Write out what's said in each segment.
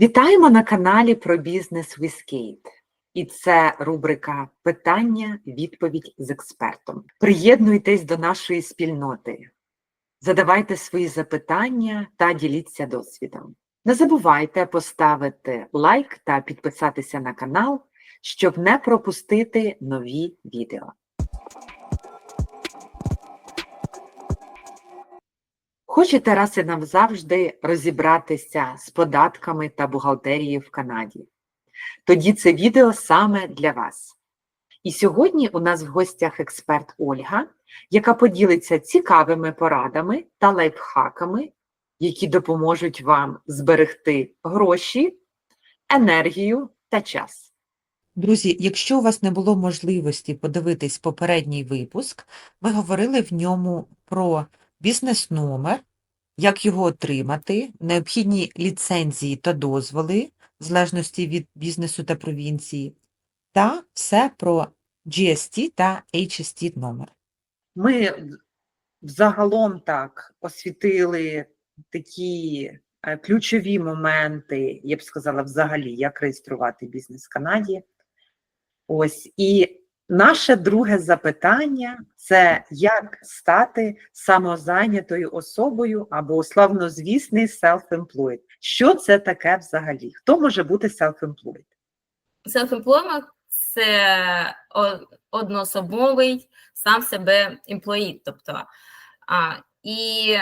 Вітаємо на каналі про бізнес Віскейт. І це рубрика Питання, відповідь з експертом. Приєднуйтесь до нашої спільноти, задавайте свої запитання та діліться досвідом. Не забувайте поставити лайк та підписатися на канал, щоб не пропустити нові відео. Хочете раз і навзавжди розібратися з податками та бухгалтерією в Канаді? Тоді це відео саме для вас. І сьогодні у нас в гостях експерт Ольга, яка поділиться цікавими порадами та лайфхаками, які допоможуть вам зберегти гроші, енергію та час. Друзі, якщо у вас не було можливості подивитись попередній випуск, ми говорили в ньому про бізнес-номер, як його отримати, необхідні ліцензії та дозволи, в залежності від бізнесу та провінції, та все про GST та HST номер. Ми загалом так освітили такі е, ключові моменти, я б сказала, взагалі, як реєструвати бізнес в Канаді. Ось і наше друге запитання це як стати самозайнятою особою або славнозвісний self-employed. Що це таке взагалі? Хто може бути self-employed? Self-employment – це одноособовий сам себе employee, тобто а, і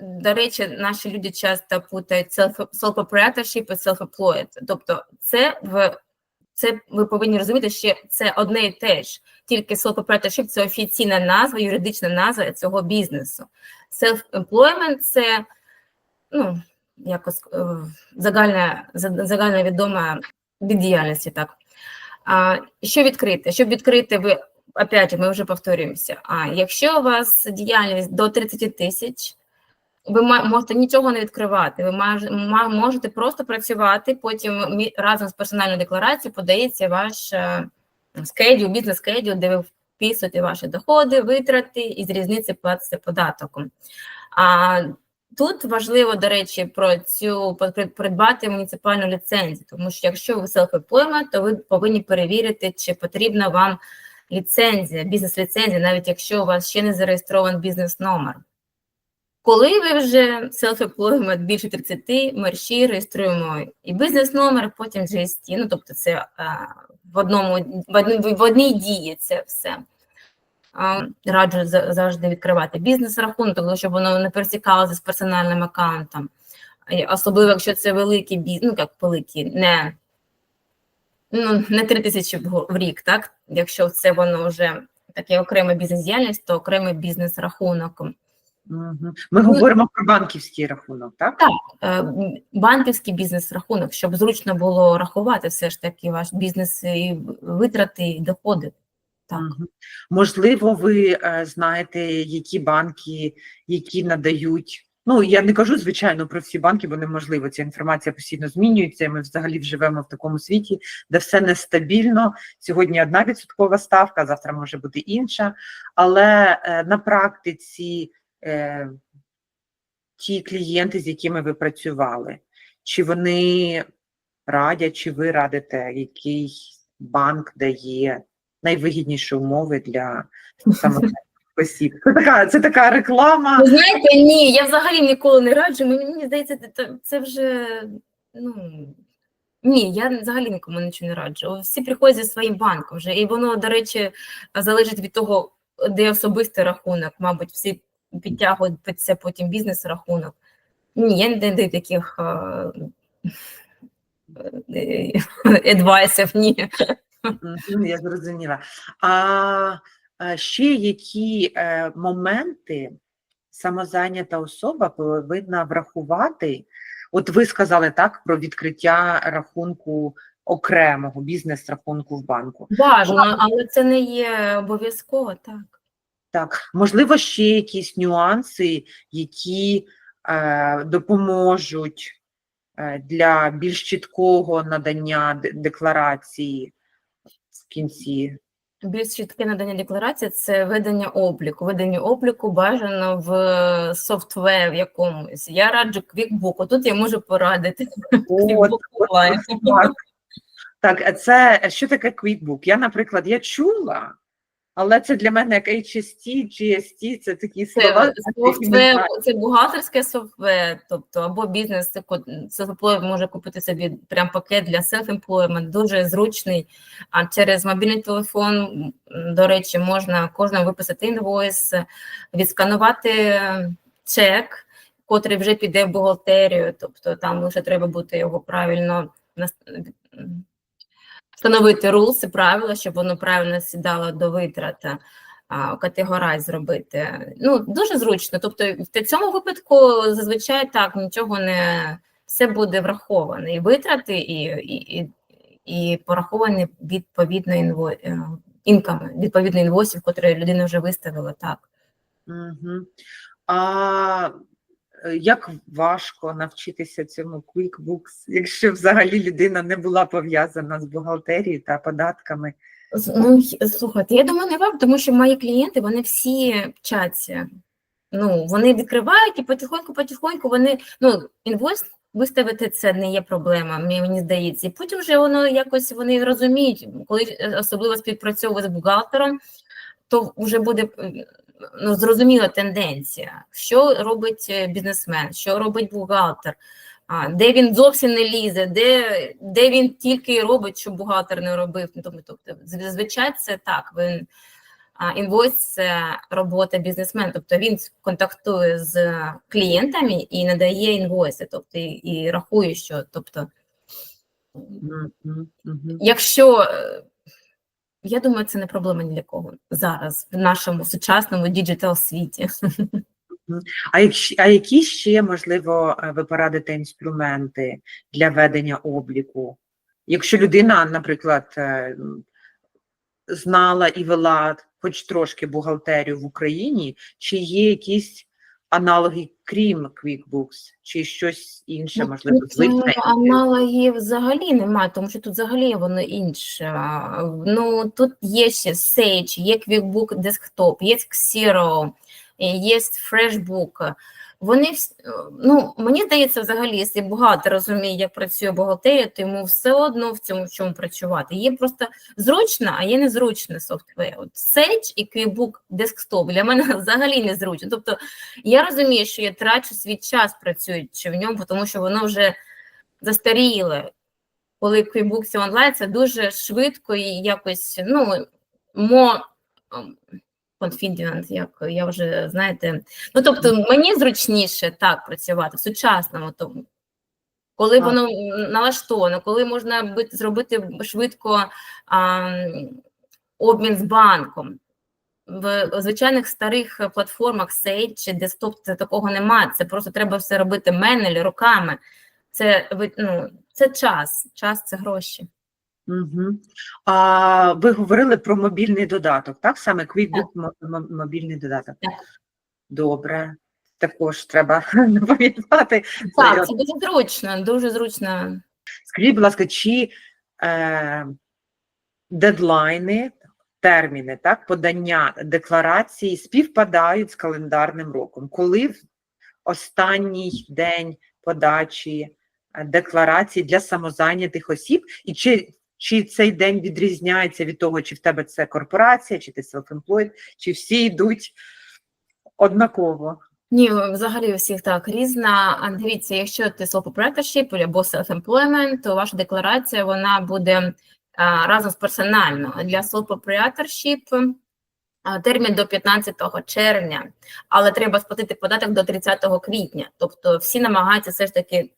до речі, наші люди часто путають self- self-proprietorship і self-employed. Тобто, це в це ви повинні розуміти, що це одне і те ж. Тільки self-proprietorship – це офіційна назва, юридична назва цього бізнесу. Self-employment – це ну, якось е, загальна, загальна відома від діяльності, так. А, що відкрити? Щоб відкрити, ви, опять, ми вже повторюємося, а якщо у вас діяльність до 30 тисяч, ви можете нічого не відкривати, ви можете просто працювати, потім разом з персональною декларацією подається ваш скеділ, бізнес-скеділ, де ви вписуєте ваші доходи, витрати і з різниці платите податок. А Тут важливо, до речі, про цю придбати муніципальну ліцензію, тому що якщо ви self-employment, то ви повинні перевірити, чи потрібна вам ліцензія, бізнес-ліцензія, навіть якщо у вас ще не зареєстрований бізнес-номер. Коли ви вже self-employment більше 30, мерші реєструємо і бізнес-номер, потім GST, ну тобто це в одному в, одній- дії це все. Раджу за- завжди відкривати бізнес-рахунок, тому щоб воно не пересікалося з персональним аккаунтом. Особливо, якщо це великий бізнес, ну як великий, не, ну, не 3 тисячі в рік, так? Якщо це воно вже таке окрема бізнес-діяльність, то окремий бізнес-рахунок. Ми говоримо про банківський рахунок, так? Так. Е, Банківський бізнес-рахунок, щоб зручно було рахувати все ж таки ваш бізнес і витрати, і доходи. Так. Можливо, ви е, знаєте, які банки, які надають. Ну, я не кажу, звичайно, про всі банки, бо неможливо. Ця інформація постійно змінюється. і Ми взагалі живемо в такому світі, де все нестабільно. Сьогодні одна відсоткова ставка, завтра може бути інша. Але е, на практиці е, ті клієнти, з якими ви працювали, чи вони радять, чи ви радите, який банк дає найвигідніші умови для самостійних осіб. Це така, це така реклама. Ви знаєте, ні, я взагалі ніколи не раджу. Мені здається, це вже ну ні, я взагалі нікому нічого не раджу. Всі приходять зі своїм банком вже, і воно, до речі, залежить від того, де особистий рахунок. Мабуть, всі підтягують під це потім бізнес-рахунок. Ні, я не даю таких адвайсів, ні. Я зрозуміла. А е, ще які е, моменти самозайнята особа повинна врахувати? От ви сказали так про відкриття рахунку окремого бізнес-рахунку в банку. Важно, але це не є обов'язково, так. Так, можливо, ще якісь нюанси, які е, допоможуть е, для більш чіткого надання декларації в кінці більш чітке надання декларації це ведення обліку. Ведення обліку бажано в софтвер якомусь. Я раджу QuickBook. Тут я можу порадити. От, от, так. Це що таке QuickBook? Я, наприклад, я чула, але це для мене як HST, GST, це такі слова. Це це бухгалтерське софтвер, тобто або бізнес self-employed може купити собі прям пакет для self-employment, дуже зручний. А через мобільний телефон, до речі, можна кожному виписати інвойс, відсканувати чек, котрий вже піде в бухгалтерію, тобто там лише треба буде його правильно встановити і правила, щоб воно правильно сідало до витрат категорай зробити. Ну, дуже зручно. Тобто, в цьому випадку зазвичай так нічого не все буде враховано. І витрати, і, і, і, і пораховані відповідно інво, е, інками, відповідно інвойсів, котрі людина вже виставила. Так. Мгм. А як важко навчитися цьому QuickBooks, якщо взагалі людина не була пов'язана з бухгалтерією та податками? Ну, слухайте, я думаю, не вам, тому що мої клієнти вони всі вчаться. Ну, вони відкривають і потихоньку, потихоньку вони, ну, інвойс виставити це не є проблема, мені, здається. І потім вже воно якось вони розуміють, коли е, особливо співпрацьовує з бухгалтером, то вже буде е, ну, зрозуміла тенденція, що робить е, бізнесмен, що робить бухгалтер. Де він зовсім не лізе, де, де він тільки робить, що бухгалтер не робив. Ну, Тобто, тобто зазвичай це так. Він, інвойс це робота бізнесмена, тобто він контактує з клієнтами і надає інвойси, тобто і, і рахує, що тобто, якщо е, я думаю, це не проблема ні для кого зараз в нашому сучасному діджитал світі. А, якщо, а які ще, можливо, е, ви порадите інструменти для ведення обліку? Якщо людина, наприклад, е, знала і вела хоч трошки бухгалтерію в Україні, чи є якісь аналоги, крім QuickBooks, чи щось інше, Ну, можливо, звичайне? е, аналогів взагалі немає, тому що тут взагалі воно інше. Ну, тут є ще Sage, є QuickBook Desktop, є Xero, е, є FreshBook. Вони, ну, мені здається, взагалі, якщо багато розуміє, як працює бухгалтерія, то йому все одно в цьому в чому працювати. Є просто зручно, а є незручний софтвер. От Sage і QuickBook Desktop для мене взагалі незручно. Тобто я розумію, що я трачу свій час працюючи в ньому, тому що воно вже застаріле. Коли QuickBooks онлайн, це дуже швидко і якось, ну, мо confident, як я вже, знаєте, ну, тобто мені зручніше так працювати в сучасному тому. Коли Так. воно налаштовано, коли можна бити- зробити швидко а, обмін з банком. В звичайних старих платформах Sage чи Desktop це такого немає. Це просто треба все робити менель руками. Це ну, це час. Час це гроші. Угу. А ви говорили про мобільний додаток, так? Саме QuickBook мо- мо- мобільний додаток. Так. Добре. Також треба пам'ятати. Так, це дуже зручно, дуже зручно. Скажіть, будь ласка, чи е, дедлайни, терміни, так, подання декларації співпадають з календарним роком? Коли в останній день подачі е, декларації для самозайнятих осіб, і чи, чи цей день відрізняється від того, чи в тебе це корпорація, чи ти self-employed, чи всі йдуть однаково? Ні, взагалі всіх так різна. А Дивіться, якщо ти proprietorship або self-employment, то ваша декларація вона буде а, разом з персонально. Для proprietorship термін до 15 червня, але треба сплатити податок до 30 квітня. Тобто всі намагаються все ж таки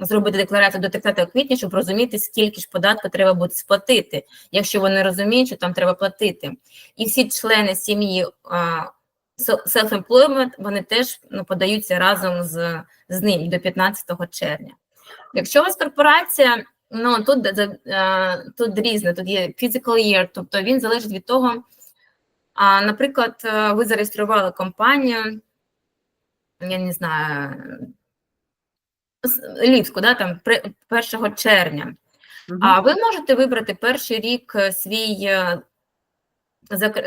зробити декларацію до 30 квітня, щоб розуміти, скільки ж податку треба буде сплатити, якщо вони розуміють, що там треба платити. І всі члени сім'ї self-employment, вони теж ну, подаються разом з, з ним до 15 червня. Якщо у вас корпорація, ну тут, де- е, тут різне, тут є physical year, тобто він залежить від того, а, наприклад, е, ви зареєстрували компанію, я не знаю, з- да, там при- 1 червня. Мгм. А ви можете вибрати перший рік е, свій е,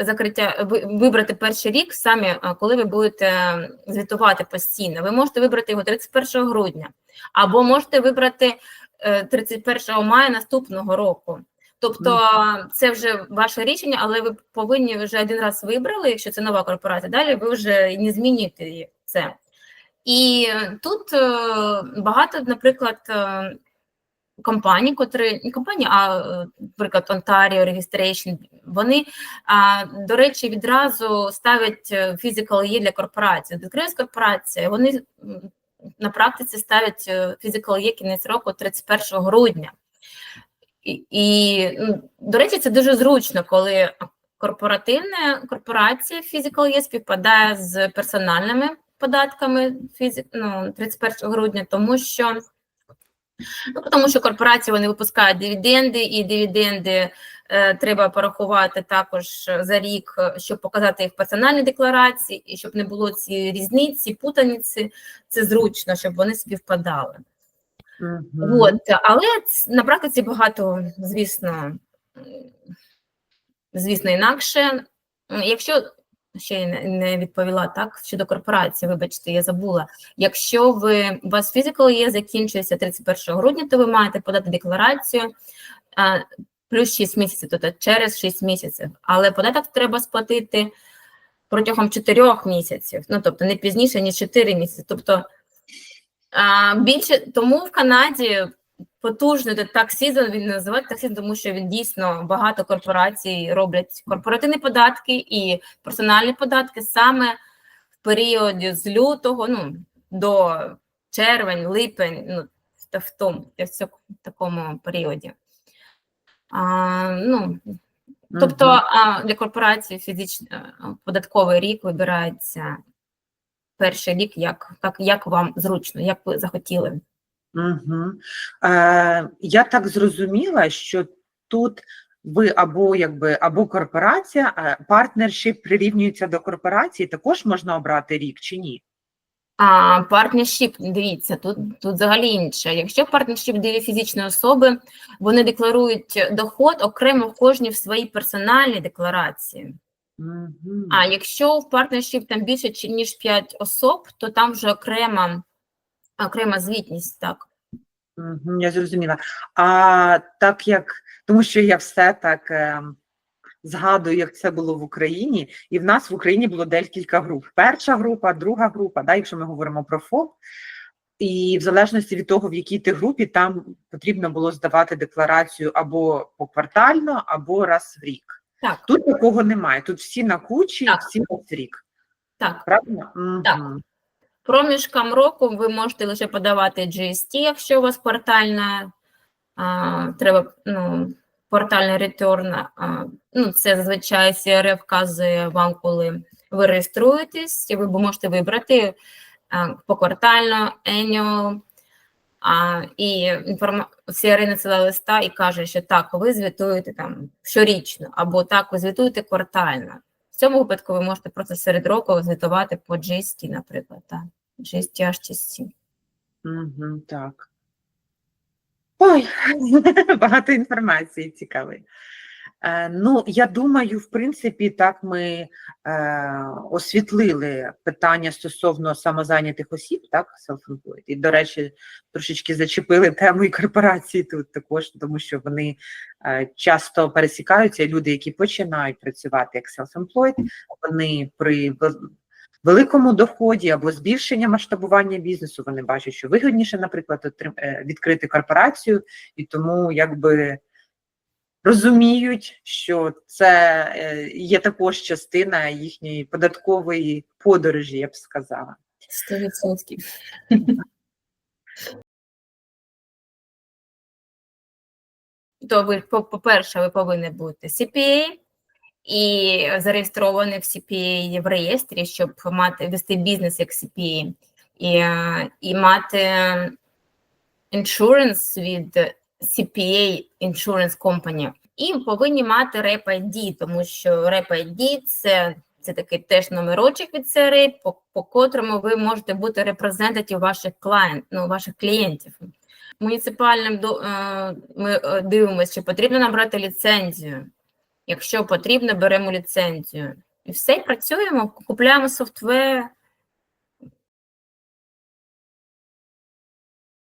закриття ви- вибрати перший рік самі, коли ви будете звітувати постійно. Ви можете вибрати його 31 грудня, або можете вибрати е, 31 мая наступного року. Тобто це вже ваше рішення, але ви повинні вже один раз вибрали, якщо це нова корпорація, далі ви вже не змінюєте це. І тут е, багато, наприклад, е, компаній, котрі не компанії, а е, наприклад, Ontario Registration, вони, до речі, відразу ставлять physical є для корпорації. Відкриється корпорація, вони на практиці ставлять physical є кінець року 31 грудня. І, і ну, до речі, це дуже зручно, коли корпоративна корпорація Physical є співпадає з персональними податками фізик, ну, 31 грудня, тому що Ну, тому що корпорації вони випускають дивіденди, і дивіденди е, треба порахувати також за рік, щоб показати їх в персональній декларації, і щоб не було цієї різниці, путаниці. Це зручно, щоб вони співпадали. Мгм. От, але на практиці багато, звісно, звісно, інакше. Якщо ще не- відповіла так щодо корпорації, вибачте, я забула. Якщо ви у вас фізикал є, закінчується 31 грудня, то ви маєте подати декларацію плюс 6 місяців, тобто через 6 місяців. Але податок треба сплатити протягом 4 місяців, ну тобто не пізніше, ніж 4 місяці. Тобто а, більше тому в Канаді потужний season, він називають tax тому що він дійсно багато корпорацій роблять корпоративні податки і персональні податки саме в періоді з лютого ну, до червень, липень, ну, в, в тому в такому періоді. А, ну, тобто а, для корпорації фізично податковий рік вибирається перший рік, як, як, як вам зручно, як ви захотіли. Угу. Е, я так зрозуміла, що тут ви або якби або корпорація, партнершіп прирівнюється до корпорації, також можна обрати рік чи ні? А партнершіп, дивіться, тут, тут взагалі інше. Якщо партнершіп дві фізичні особи, вони декларують доход окремо в кожній в своїй персональній декларації. Угу. А якщо в партнершіп там більше ніж 5 особ, то там вже окрема, окрема звітність, так. Я зрозуміла. А так як, тому що я все так е, згадую, як це було в Україні, і в нас в Україні було декілька груп. Перша група, друга група, да, якщо ми говоримо про ФОП. І в залежності від того, в якій ти групі, там потрібно було здавати декларацію або поквартально, або раз в рік. Так, Тут такого немає. Тут всі на кучі, Так. всі раз в рік. так. Правильно? Так. Проміжком року ви можете лише подавати GST, якщо у вас квартальна, а, треба, ну, квартальний ретерн. А, ну, це зазвичай CRF вказує вам, коли ви реєструєтесь, і ви можете вибрати а, поквартально, annual, а, і інформа... CRA надсилає листа і каже, що так, ви звітуєте там щорічно, або так, ви звітуєте квартально. В цьому випадку ви можете просто серед року звітувати по GST, наприклад, так. GST HTC. Угу, так. Ой, багато інформації цікавої. Е, ну, я думаю, в принципі, так ми е, освітлили питання стосовно самозайнятих осіб, так, self-employed. І, до речі, трошечки зачепили тему і корпорації тут також, тому що вони е, часто пересікаються, люди, які починають працювати як self-employed, вони при великому доході або збільшення масштабування бізнесу, вони бачать, що вигідніше, наприклад, е, відкрити корпорацію, і тому якби розуміють, що це е, є також частина їхньої податкової подорожі, я б сказала. 100%. То ви, по- по-перше, ви повинні бути CPA і зареєстровані в CPA в реєстрі, щоб мати вести бізнес як CPA, і, е, і мати insurance від CPA Insurance Company. І повинні мати Rep ID, тому що Rep ID – це, це такий теж номерочок від CRA, по, по котрому ви можете бути репрезентатив ваших клієнт, ну, ваших клієнтів. Муніципальним е, ми е, дивимося, чи потрібно набрати ліцензію Якщо потрібно, беремо ліцензію. І все, працюємо, купуємо софтвер,